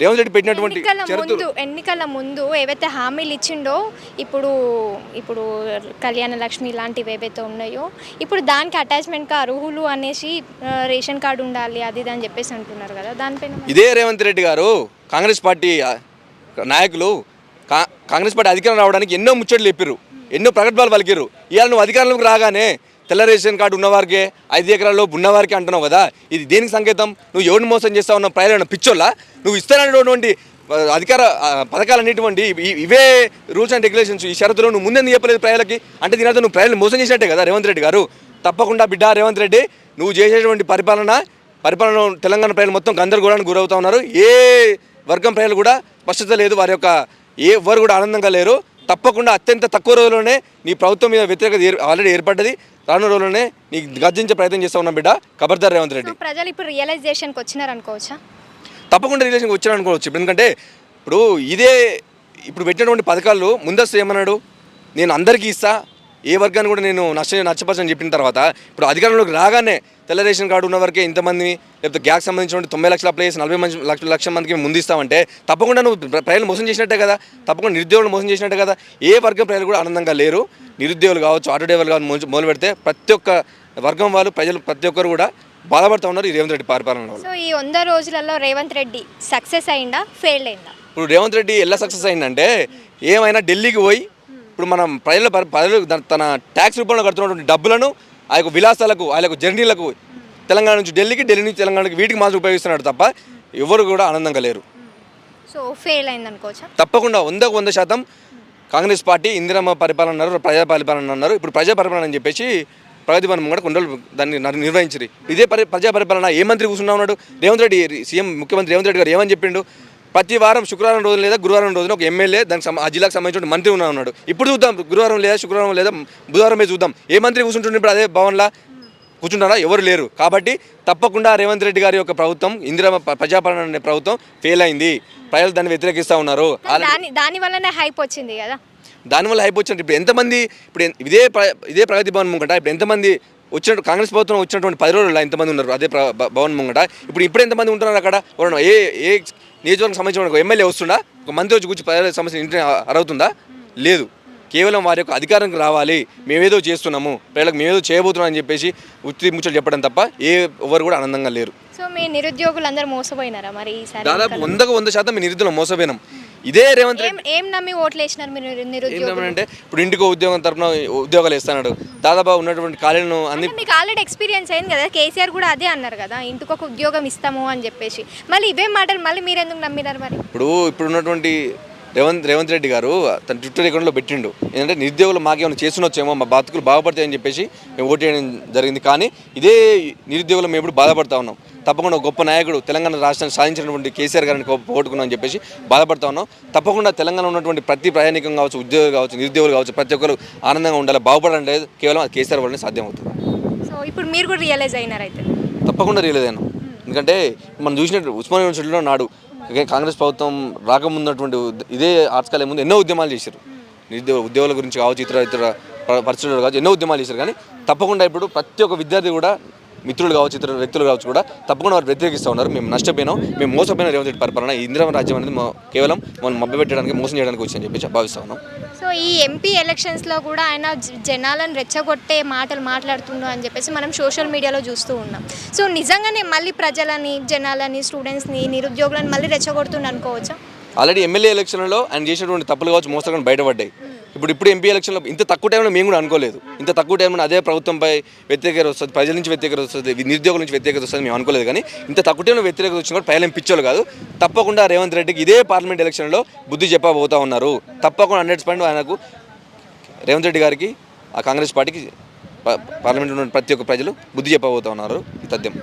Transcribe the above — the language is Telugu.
రేవంత్ రెడ్డి పెట్టినటువంటి ఎన్నికల ముందు ఎన్నికల ముందు ఏవైతే హామీలు ఇచ్చిండో ఇప్పుడు ఇప్పుడు కళ్యాణ లక్ష్మి లాంటివి ఏవైతే ఉన్నాయో ఇప్పుడు దానికి అటాచ్మెంట్గా అర్హులు అనేసి రేషన్ కార్డు ఉండాలి అది ఇది అని చెప్పేసి అంటున్నారు కదా. దానిపైన ఇదే రేవంత్ రెడ్డి గారు కాంగ్రెస్ పార్టీ నాయకులు కాంగ్రెస్ పార్టీ అధికారం రావడానికి ఎన్నో ముచ్చట్లు చెప్పారు ఎన్నో ప్రకటనలు పలికిరు ఇవాళ నువ్వు అధికారంలోకి రాగానే తెల్ల రేషన్ కార్డు ఉన్నవారికే ఐదు ఎకరాల్లో ఉన్నవారికి అంటున్నావు కదా? ఇది దేనికి సంకేతం? నువ్వు ఎవరిని మోసం చేస్తావు ఉన్న ప్రజలను పిచ్చోళ్ళ? నువ్వు ఇస్తానటువంటి అధికార పథకాలు పథకాలన్నిటువంటి ఇవే రూల్స్ అండ్ రెగ్యులేషన్స్. ఈ షరతులు నువ్వు ముందే చెప్పలేదు ప్రజలకి? అంటే దీని అర్థం నువ్వు ప్రజలు మోసం చేసినట్టే కదా రేవంత్ రెడ్డి గారు? తప్పకుండా బిడ్డ రేవంత్ రెడ్డి నువ్వు చేసేటువంటి పరిపాలన పరిపాలన తెలంగాణ ప్రజలు మొత్తం గందరగోళానికి గురవుతా ఉన్నారు. ఏ వర్గం ప్రజలు కూడా స్పష్టత లేదు. వారి యొక్క ఏ ఎవరు కూడా ఆనందంగా లేరు. తప్పకుండా అత్యంత తక్కువ రోజుల్లోనే నీ ప్రభుత్వం మీద వ్యతిరేకత ఆల్రెడీ ఏర్పడ్డది. రానున్న రోజుల్లోనే నీకు గర్జించే ప్రయత్నం చేస్తా ఉన్నాం బిడ్డ. ఖబర్దార్ రేవంత్ రెడ్డి. ప్రజలు ఇప్పుడు రియలైజేషన్కి వచ్చినారు అనుకోవచ్చా తప్పకుండా రిలేషన్కి వచ్చాడు అనుకోవచ్చు ఇప్పుడు ఎందుకంటే ఇప్పుడు ఇదే ఇప్పుడు పెట్టినటువంటి పథకాలు ముందస్తు ఏమన్నాడు? నేను అందరికీ ఇస్తా. ఏ వర్గాన్ని కూడా నేను నచ్చ నచ్చపరచని చెప్పిన తర్వాత ఇప్పుడు అధికారంలోకి రాగానే తెల్ల రేషన్ కార్డు ఉన్న వరకే ఇంతమంది లేకపోతే గ్యాస్ సంబంధించిన తొంభై లక్షల ప్లేస్ నలభై మంది లక్ష లక్షల మందికి ముందు ఇస్తామంటే తప్పకుండా నువ్వు ప్ర- ప్రజలు మోసం చేసినట్టే కదా. తప్పకుండా నిరుద్యోగులు మోసం చేసినట్టే కదా. ఏ వర్గం ప్రజలు కూడా ఆనందంగా లేరు. నిరుద్యోగులు కావచ్చు ఆటో డ్రైవర్లు కావచ్చు మొదలు- పెడితే ప్రతి ఒక్క వర్గం వాళ్ళు ప్రజలు ప్రతి ఒక్కరు కూడా బాధపడుతూ ఉన్నారు ఈ రేవంత్ రెడ్డి పరిపాలన సో ఈ వంద రోజులలో రేవంత్ రెడ్డి సక్సెస్ అయిందా ఫెయిల్ అయిందా? ఇప్పుడు రేవంత్ రెడ్డి ఎలా సక్సెస్ అయిందంటే ఏమైనా ఢిల్లీకి పోయి ఇప్పుడు మనం ప్రజల పరి- ప్రజలు తన- తన ట్యాక్స్ రూపంలో కడుతున్నటువంటి డబ్బులను ఆ యొక్క విలాసాలకు ఆ యొక్క జర్నీలకు తెలంగాణ నుంచి ఢిల్లీకి ఢిల్లీ నుంచి తెలంగాణకి వీటికి మాత్రం ఉపయోగిస్తున్నాడు తప్ప ఎవరు కూడా ఆనందంగా లేరు. సో ఫెయిల్ అయింది అనుకోవచ్చా తప్పకుండా వందకు వంద శాతం కాంగ్రెస్ పార్టీ ఇందిరమ్మ పరిపాలన అన్నారు ప్రజా పరిపాలన అన్నారు. ఇప్పుడు ప్రజా పరిపాలన అని చెప్పేసి ప్రగతి భవనం కూడా కొన్ని రోజులు దాన్ని నర్- నిర్వహించారు ఇదే పరి ప్రజా పరిపాలన ఏ మంత్రి కూర్చున్నా ఉన్నాడు? రేవంత్ రెడ్డి సీఎం ముఖ్యమంత్రి రేవంత్ రెడ్డి గారు ఏమని చెప్పిండు? ప్రతి వారం శుక్రవారం రోజు లేదా గురువారం రోజున ఒక ఎమ్మెల్యే దానికి ఆ జిల్లాకు సంబంధించిన మంత్రి ఉన్నా ఉన్నాడు. ఇప్పుడు చూద్దాం గురువారం లేదా శుక్రవారం లేదా బుధవారం మీద చూద్దాం. ఏ మంత్రి కూర్చుంటుండే ఇప్పుడు అదే భవన్లా? కూర్చుంటారా? ఎవరు లేరు. కాబట్టి తప్పకుండా రేవంత్ రెడ్డి గారి యొక్క ప్రభుత్వం ఇందిరా ప్రజాపాలన అనే ప్రభుత్వం ఫెయిల్ అయింది. ప్రజలు దాన్ని వ్యతిరేకిస్తూ ఉన్నారు. దాని వల్లనే హైప్ వచ్చింది కదా? దానివల్ల అయిపోయింది ఇప్పుడు ఎంతమంది ఇప్పుడు ఇదే ఇదే ప్రగతి భవన్ ముంగట ఇప్పుడు ఎంతమంది వచ్చినట్టు కాంగ్రెస్ ప్రభుత్వం వచ్చినటువంటి పది రోజుల్లో ఎంతమంది ఉన్నారు అదే భవన్ ముంగట. ఇప్పుడు ఇప్పుడు ఎంతమంది ఉంటున్నారు అక్కడ? ఏ ఏ నియోజకవర్గం సంబంధించిన ఒక ఎమ్మెల్యే వస్తుందా ఒక మంత్రి వచ్చి కూర్చొని ప్రజల సమస్య ఇంటి అరవుతుందా? లేదు. కేవలం వారి యొక్క అధికారంకి రావాలి. మేమేదో చేస్తున్నాము. ప్రజలకు మేమేదో చేయబోతున్నాం అని చెప్పేసి ఉత్తి ముచ్చట్లు చెప్పడం తప్ప ఏ ఎవరు కూడా ఆనందంగా లేరు. సో మీ నిరుద్యోగులు అందరూ మోసపోయినారా మరి దాదాపు? వందకు వంద శాతం మీ నిరుద్యోగం మోసపోయినాం. ఇదే రేవంత్ రెడ్డి. ఏం ఏం నమ్మి ఓట్లు వేసినారు మీరు నిరు- నిరుద్యోగులు? ఏంటంటే ఇప్పుడు ఇంటికి ఉద్యోగం తరపున ఉద్యోగాలు ఇస్తున్నాడు దాదాపు ఉన్నటువంటి ఖాళీలను అన్ని అంటే మీకు ఆల్రెడీ ఎక్స్పీరియన్స్ అయింది కదా కేసీఆర్ కూడా అదే అన్నారు కదా ఇంటికి ఒక ఉద్యోగం ఇస్తాము అని చెప్పేసి. మళ్ళీ ఇవే మాటలు మళ్ళీ మీరు ఎందుకు నమ్మినారు మరి? ఇప్పుడు ఇప్పుడు ఉన్నటువంటి రేవంత్ రేవంత్ రెడ్డి గారు తన ట్విట్టర్ అకౌంట్లో పెట్టిండు. ఏంటంటే నిరుద్యోగులు మాకేమైనా చేస్తున్నొచ్చేమో మా బతుకులు బాగుపడతాయని చెప్పేసి మేము ఓటు వేయడం జరిగింది. కానీ ఇదే నిరుద్యోగులు మేము ఇప్పుడు బాధపడతా ఉన్నాం. తప్పకుండా గొప్ప నాయకుడు తెలంగాణ రాష్ట్రాన్ని సాధించినటువంటి కేసీఆర్ గారిని ఓటుకున్నాం అని చెప్పేసి బాధపడతా ఉన్నాం. తప్పకుండా తెలంగాణ ఉన్నటువంటి ప్రతి ప్రయాణికం కావచ్చు ఉద్యోగులు కావచ్చు నిరుద్యోగులు కావచ్చు ప్రతి ఒక్కరు ఆనందంగా ఉండాలి బాగుపడాలంటే కేవలం కేసీఆర్ వల్లనే సాధ్యమవుతుంది. సో ఇప్పుడు మీరు కూడా రియలైజ్ అయినారు అయితే తప్పకుండా రియలైజ్ అయినా. ఎందుకంటే మనం చూసినట్టు ఉస్మాన్ యూనివర్సిటీలో నాడు కాంగ్రెస్ ప్రభుత్వం రాకముందున్నటువంటి ఇదే ఆర్ట్స్ కాలేజ్ ముందు ఎన్నో ఉద్యమాలు చేశారు. నిరుద్యోగ ఉద్యోగుల గురించి కావచ్చు ఇతర ఇతర పరిస్థితులు కావచ్చు ఎన్నో ఉద్యమాలు చేశారు. కానీ తప్పకుండా ఇప్పుడు ప్రతి ఒక్క విద్యార్థి కూడా మిత్రులు కావచ్చు ఇతర వ్యక్తులు కావచ్చు కూడా తప్పకుండా వారు వ్యతిరేకిస్తూ ఉన్నారు. మేము నష్టపోయినాం. మేము మోసపోయిన రేవంత్ రెడ్డి పరిపాలన ఈ ఇందిరా రాజ్యం అనేది కేవలం మనం మభ్యపెట్టడానికి మోసం చేయడానికి వచ్చిందని చెప్పేసి భావిస్తా ఉన్నాం. సో ఈ ఎంపీ ఎలక్షన్స్లో కూడా ఆయన జనాలను రెచ్చగొట్టే మాటలు మాట్లాడుతుండు అని చెప్పేసి మనం సోషల్ మీడియాలో చూస్తూ ఉన్నాం. సో నిజంగానే మళ్ళీ ప్రజలని జనాలని స్టూడెంట్స్ని నిరుద్యోగులను మళ్ళీ రెచ్చగొడుతుండు అనుకోవచ్చా? ఆల్రెడీ ఎమ్మెల్యే ఎలక్షన్లో ఆయన చేసినటువంటి తప్పులు కావచ్చు మోసగా బయటపడ్డాయి. ఇప్పుడు ఇప్పుడు ఎంపీ ఎలక్షన్లో ఇంత తక్కువ టైంలో మేము కూడా అనుకోలేదు. ఇంత తక్కువ టైంలో అదే ప్రభుత్వంపై వ్యతిరేకత వస్తుంది ప్రజల నుంచి వ్యతిరేకత వస్తుంది నిరుద్యోగుల నుంచి వ్యతిరేకత వస్తుంది మేము అనుకోలేదు కానీ ఇంత తక్కువ టైంలో వ్యతిరేకత వచ్చిన కూడా పైలం పిచ్చోలు కాదు. తప్పకుండా రేవంత్ రెడ్డికి ఇదే పార్లమెంట్ ఎలక్షన్లో బుద్ధి చెప్పబోతా ఉన్నారు. తప్పకుండా హండ్రెడ్ పర్సెంట్ ఆయనకు రేవంత్ రెడ్డి గారికి ఆ కాంగ్రెస్ పార్టీకి పార్లమెంట్లో పార్లమెంట్ ఉన్న ప్రతి ఒక్క ప్రజలు బుద్ధి చెప్పబోతా ఉన్నారు తథ్యం.